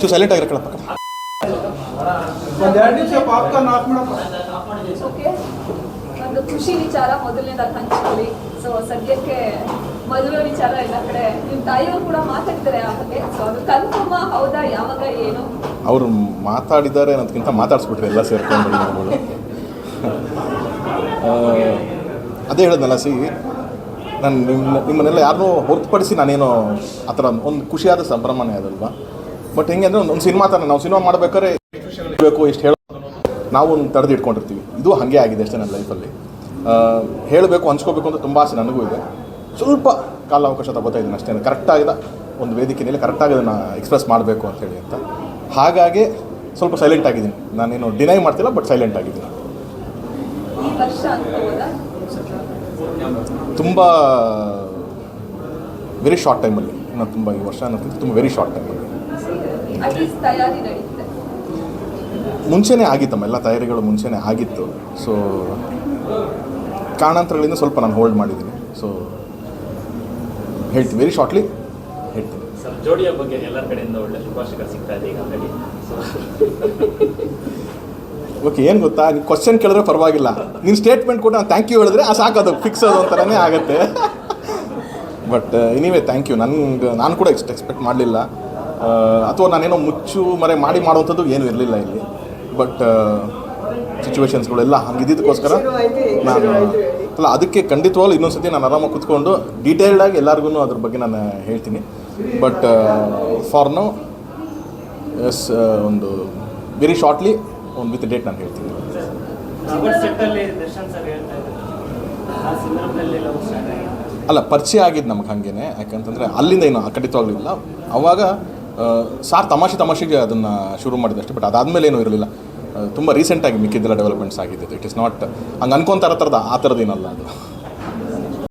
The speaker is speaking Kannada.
ಸೊ ಸೈಲೆಂಟ್ ಆಗಿರ ಕಣಪ್ಪ ಒಂದ್ ಖುಷಿ ವಿಚಾರ ಮೊದಲನೇದಾಗಿ ಹಂಚ್ಕೊಳ್ಳಿ. ಸೊ ಸದ್ಯಕ್ಕೆ ಮದುವೆ ವಿಚಾರ ಎಲ್ಲ ಕಡೆ ನಿಮ್ಮ ತಾಯಿಯವರು ಕೂಡ ಮಾತಾಡಿದ್ದಾರೆ ಆ ಬಗ್ಗೆ. ಸೊ ಅದು ಕನ್ಫರ್ಮ ಹೌದಾ? ಯಾವಾಗ? ಏನು? ಅವರು ಮಾತಾಡಿದ್ದಾರೆ ಅನ್ನೋದಕ್ಕಿಂತ ಮಾತಾಡಿಸ್ಬಿಟ್ರೆ ಎಲ್ಲ ಸೇರ್ಕೊಂಡು ಅದೇ ಹೇಳಿದ್ನಲ್ಲ ಸಿ ನಾನು ನಿಮ್ಮ ನಿಮ್ಮನ್ನೆಲ್ಲ ಯಾರನ್ನೂ ಹೊರತುಪಡಿಸಿ ನಾನೇನೋ ಆ ಥರ ಒಂದು ಖುಷಿಯಾದ ಸಂಭ್ರಮನೇ ಅದಲ್ವಾ ಬಟ್ ಹೆಂಗೆ ಅಂದರೆ ಒಂದು ಸಿನಿಮಾ ಥರ ನಾವು ಸಿನಿಮಾ ಮಾಡ್ಬೇಕಾದ್ರೆ ಬೇಕು ಎಷ್ಟು ಹೇಳೋ ನಾವು ಒಂದು ತಡೆದು ಇಟ್ಕೊಂಡಿರ್ತೀವಿ. ಇದು ಹಾಗೆ ಆಗಿದೆ ಅಷ್ಟೇ ನನ್ನ ಲೈಫಲ್ಲಿ ಹೇಳಬೇಕು ಹಂಚ್ಕೋಬೇಕು ಅಂತ ತುಂಬ ಆಸೆ ನನಗೂ ಇದೆ. ಸ್ವಲ್ಪ ಕಾಲ ಅವಕಾಶ ತಗೋತಾ ಇದ್ದೀನಿ ಅಷ್ಟೇ. ಕರೆಕ್ಟಾಗಿದ ಒಂದು ವೇದಿಕೆಯಲ್ಲಿ ಕರೆಕ್ಟಾಗಿ ಅದನ್ನು ಎಕ್ಸ್ಪ್ರೆಸ್ ಮಾಡಬೇಕು ಅಂತೇಳಿ ಅಂತ. ಹಾಗಾಗಿ ಸ್ವಲ್ಪ ಸೈಲೆಂಟ್ ಆಗಿದ್ದೀನಿ. ನಾನೇನು ಡಿನೈ ಮಾಡ್ತಿಲ್ಲ ಬಟ್ ಸೈಲೆಂಟ್ ಆಗಿದ್ದೀನಿ. ತುಂಬ ವೆರಿ ಶಾರ್ಟ್ ಟೈಮಲ್ಲಿ ನಾನು ತುಂಬ ಈ ವರ್ಷ ಅನ್ನೋದು ತುಂಬ ವೆರಿ ಶಾರ್ಟ್ ಟೈಮಲ್ಲಿ ಮುಂಚೆನೇ ಆಗಿತ್ತಮ್ಮ ಎಲ್ಲ ತಯಾರಿಗಳು ಮುಂಚೆನೇ ಆಗಿತ್ತು. ಸೊ ಕಾರಣಾಂತರಗಳಿಂದ ಸ್ವಲ್ಪ ನಾನು ಹೋಲ್ಡ್ ಮಾಡಿದ್ದೀನಿ. ಸೊ ಹೇಳ್ತೀನಿ ವೆರಿ ಶಾರ್ಟ್ಲಿ ಹೇಳ್ತೀನಿ. ಸರ್ ಜೋಡಿಯ ಬಗ್ಗೆ ಎಲ್ಲ ಕಡೆಯಿಂದ ಒಳ್ಳೆ ಶುಭಾಶಯ ಸಿಗ್ತಾ ಇದೆ ಈಗ ಓಕೆ ಏನು ಗೊತ್ತಾ? ನೀವು ಕ್ವಶನ್ ಕೇಳಿದ್ರೆ ಪರವಾಗಿಲ್ಲ. ನೀನು ಸ್ಟೇಟ್ಮೆಂಟ್ ಕೊಟ್ಟು ನಾನು ಥ್ಯಾಂಕ್ ಯು ಹೇಳಿದ್ರೆ ಆ ಸಾಕು ಅದು ಫಿಕ್ಸ್ ಅದು ಅಂತಾನೆ ಆಗುತ್ತೆ. ಬಟ್ ಎನಿವೇ ಥ್ಯಾಂಕ್ ಯು ನನ್ಗೆ ನಾನು ಕೂಡ ಎಕ್ಸ್ಟ್ ಎಕ್ಸ್ಪೆಕ್ಟ್ ಮಾಡಲಿಲ್ಲ. ಅಥವಾ ನಾನೇನೋ ಮುಚ್ಚು ಮರೆ ಮಾಡಿ ಮಾಡುವಂಥದ್ದು ಏನೂ ಇರಲಿಲ್ಲ ಇಲ್ಲಿ. ಬಟ್ ಸಿಚುವೇಶನ್ಸ್ಗಳೆಲ್ಲ ಹಂಗಿದ್ದಕ್ಕೋಸ್ಕರ ನಾನು ಅಲ್ಲ ಅದಕ್ಕೆ ಖಂಡಿತವಾಗ್ಲೂ ಇನ್ನೊಂದು ಸತಿ ನಾನು ಆರಾಮಾಗಿ ಕೂತ್ಕೊಂಡು ಡೀಟೇಲ್ಡಾಗಿ ಎಲ್ಲರಿಗೂ ಅದ್ರ ಬಗ್ಗೆ ನಾನು ಹೇಳ್ತೀನಿ. ಬಟ್ ಫಾರ್ ನೌ ಎಸ್ ಒಂದು ವೆರಿ ಶಾರ್ಟ್ಲಿ ಒಂದು ವಿತ್ ಡೇಟ್ ನಾನು ಹೇಳ್ತೀನಿ. ಸೆಟ್ ಅಲ್ಲಿ ದರ್ಶನ್ ಸರ್ ಹೇಳ್ತಾ ಇದ್ದಾರೆ. ಆ ಸಂದರ್ಭದಲ್ಲಿ ಲವ್ ಸ್ಟಾರ್ಟ್ ಅಲ್ಲ ಪರಿಚಯ ಆಗಿದ್ದು ನಮ್ಗೆ ಹಾಗೇನೆ. ಯಾಕಂತಂದರೆ ಅಲ್ಲಿಂದ ಏನು ಖಂಡಿತವಾಗ್ಲೂ ಇಲ್ಲ. ಅವಾಗ ಸಾರ್ ತಮಾಷೆ ತಮಾಷೆಗೆ ಅದನ್ನು ಶುರು ಮಾಡಿದೆ ಅಷ್ಟೇ ಬಟ್ ಅದಾದಮೇಲೆ ಏನೂ ಇರಲಿಲ್ಲ. ತುಂಬ ರೀಸೆಂಟಾಗಿ ಮಿಕ್ಕಿದ್ದೆಲ್ಲ ಡೆವಲಪ್ಮೆಂಟ್ಸ್ ಆಗಿದೆ ಇಟ್ ಇಸ್ ನಾಟ್ ಹಂಗೆ ಅನ್ಕೊಂತಾರ ಥರದ ಆ ಥರದ್ದೇನಲ್ಲ ಅದು.